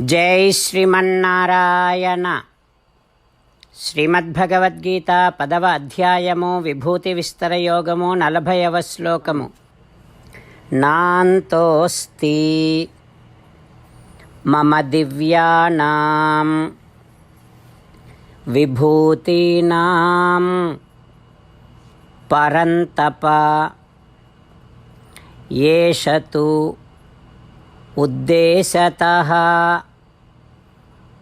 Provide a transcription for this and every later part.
జై శ్రీమన్నారాయణ. శ్రీమద్భగవద్గీత పదవ అధ్యాయము విభూతి విస్తరయోగము నలభైవ శ్లోకము. నాంతోస్తి మమ దివ్యానా విభూతీనా పరంతప ఏషతు ఉద్దేశత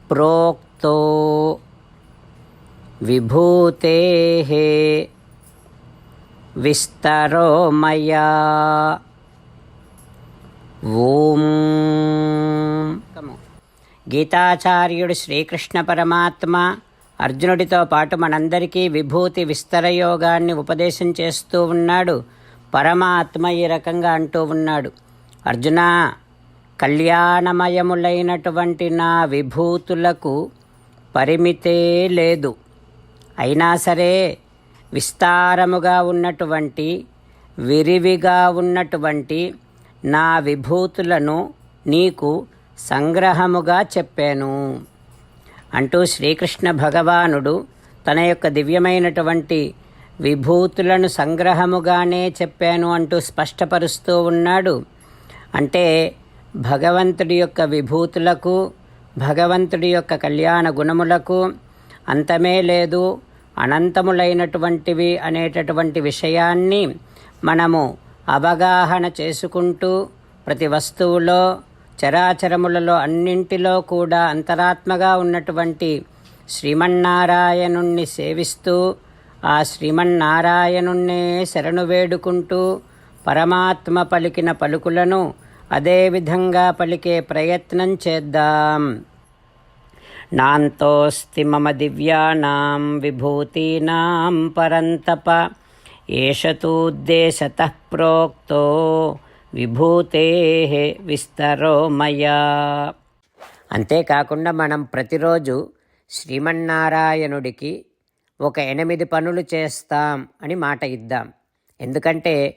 प्रोक्तो विभूतेः विस्तरो मया ఓం గీతాచార్యుడు శ్రీకృష్ణ పరమాత్మ అర్జునుడితో పాటు మనందరికీ విభూతి విస్తర యోగాన్ని ఉపదేశం చేస్తూ ఉన్నాడు పరమాత్మ ఈ రకంగా అంటూ ఉన్నాడు అర్జున కళ్యాణమయములైనటువంటి నా విభూతులకు పరిమితే లేదు. అయినా సరే విస్తారముగా ఉన్నటువంటి విరివిగా ఉన్నటువంటి నా విభూతులను నీకు సంగ్రహముగా చెప్పాను. అంటూ శ్రీకృష్ణ భగవానుడు తన యొక్క దివ్యమైనటువంటి విభూతులను సంగ్రహముగానే చెప్పాను అంటూ స్పష్టపరుస్తూ ఉన్నాడు. అంటే భగవంతుడి యొక్క విభూతులకు భగవంతుడి యొక్క కళ్యాణ గుణములకు అంతమే లేదు అనంతములైనటువంటివి అనేటటువంటి విషయాన్ని మనము అవగాహన చేసుకుంటూ ప్రతి వస్తువులో చరాచరములలో అన్నింటిలో కూడా అంతరాత్మగా ఉన్నటువంటి శ్రీమన్నారాయణుణ్ణి సేవిస్తూ ఆ శ్రీమన్నారాయణుణ్ణే శరణు వేడుకుంటూ పరమాత్మ పలికిన పలుకులను అదేవిధంగా పలికే ప్రయత్నం చేద్దాం. నాంతోస్తి మమ దివ్యానాం విభూతీనాం పరంతప ఏషతూద్దేశత ప్రోక్తో విభూతే విస్తరో మయా. అంతేకాకుండా మనం ప్రతిరోజు శ్రీమన్నారాయణుడికి ఒక ఎనిమిది పనులు చేస్తాం అని మాట ఇద్దాం. ఎందుకంటే